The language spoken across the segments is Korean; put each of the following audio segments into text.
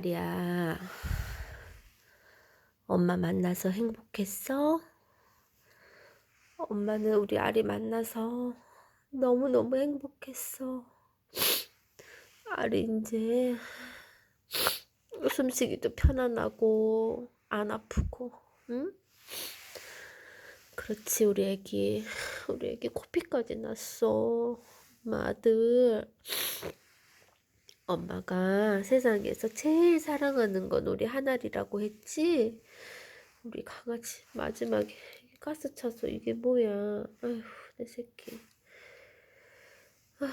아리야, 엄마 만나서 행복했어? 엄마는 우리 아리 만나서 너무너무 행복했어. 아리 이제 숨쉬기도 편안하고 안 아프고, 응? 그렇지, 우리 애기. 우리 애기 코피까지 났어. 엄마 아들. 엄마가 세상에서 제일 사랑하는 건 우리 하나리라고 했지? 우리 강아지 마지막에 가스 차서 이게 뭐야? 아휴 내 새끼. 아휴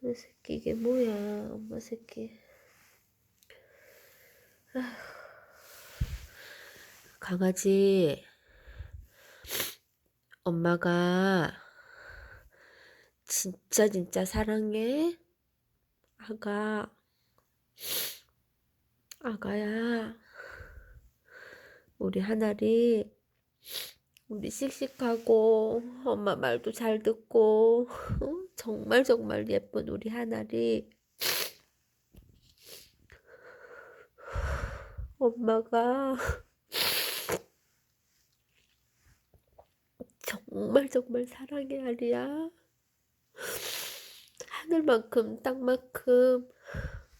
내 새끼 이게 뭐야? 엄마 새끼. 강아지 엄마가 진짜 진짜 사랑해. 아가, 아가야, 우리 하나리, 우리 씩씩하고, 엄마 말도 잘 듣고, 어? 정말 정말 예쁜 우리 하나리. 엄마가 정말 정말 사랑해, 아리야. 하늘만큼 땅만큼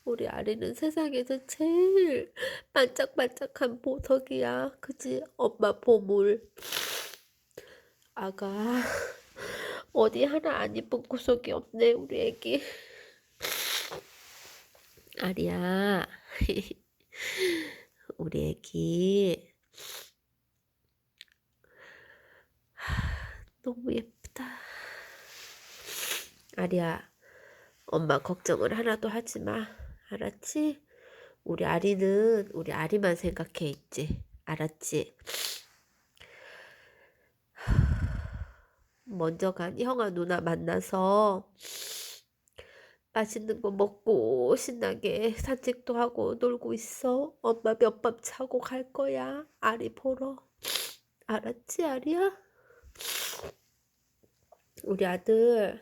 우리 아리는 세상에서 제일 반짝반짝한 보석이야. 그지? 엄마 보물. 아가 어디 하나 안 이쁜 구석이 없네 우리 애기. 아리야 우리 애기 너무 예쁘다. 아리야 엄마 걱정을 하나도 하지 마. 알았지? 우리 아리는 우리 아리만 생각해 있지. 알았지? 먼저 간 형아 누나 만나서 맛있는 거 먹고 신나게 산책도 하고 놀고 있어. 엄마 몇 밤 자고 갈 거야. 아리 보러. 알았지, 아리야? 우리 아들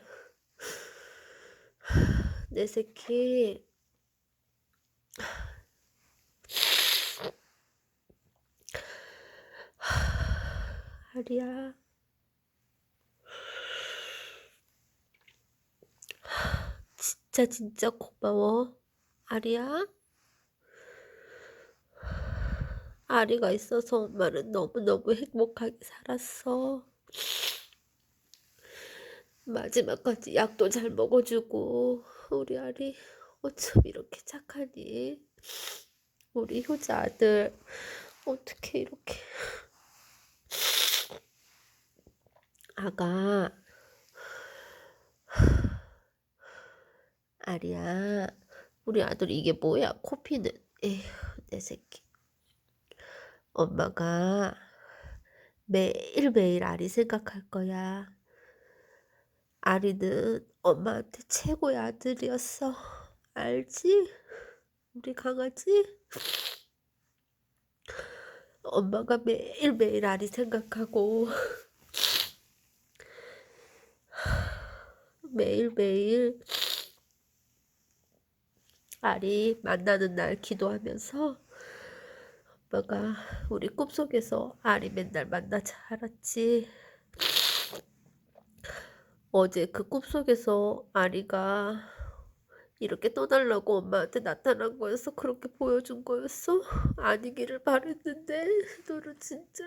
내 새끼 아리야 진짜 진짜 고마워. 아리야? 아리가 있어서 엄마는 너무너무 행복하게 살았어. 마지막까지 약도 잘 먹어주고 우리 아리 어쩜 이렇게 착하니? 우리 효자 아들 어떻게 이렇게 아가 아리야 우리 아들 이게 뭐야? 코피는? 에휴 내 새끼. 엄마가 매일매일 아리 생각할 거야 아리는 엄마한테 최고의 아들이었어. 알지? 우리 강아지? 엄마가 매일매일 아리 생각하고 매일매일 아리 만나는 날 기도하면서 엄마가 우리 꿈속에서 아리 맨날 만나자 알았지? 어제 그 꿈속에서 아리가 이렇게 떠달라고 엄마한테 나타난 거였어? 그렇게 보여준 거였어? 아니기를 바랬는데. 너는 진짜.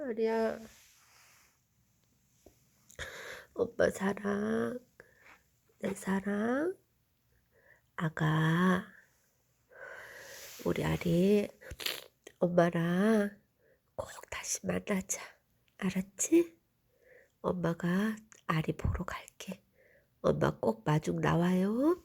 아리야. 오빠 사랑. 내 사랑. 아가. 우리 아리 엄마랑 꼭 다시 만나자 알았지? 엄마가 아리 보러 갈게. 엄마 꼭 마중 나와요.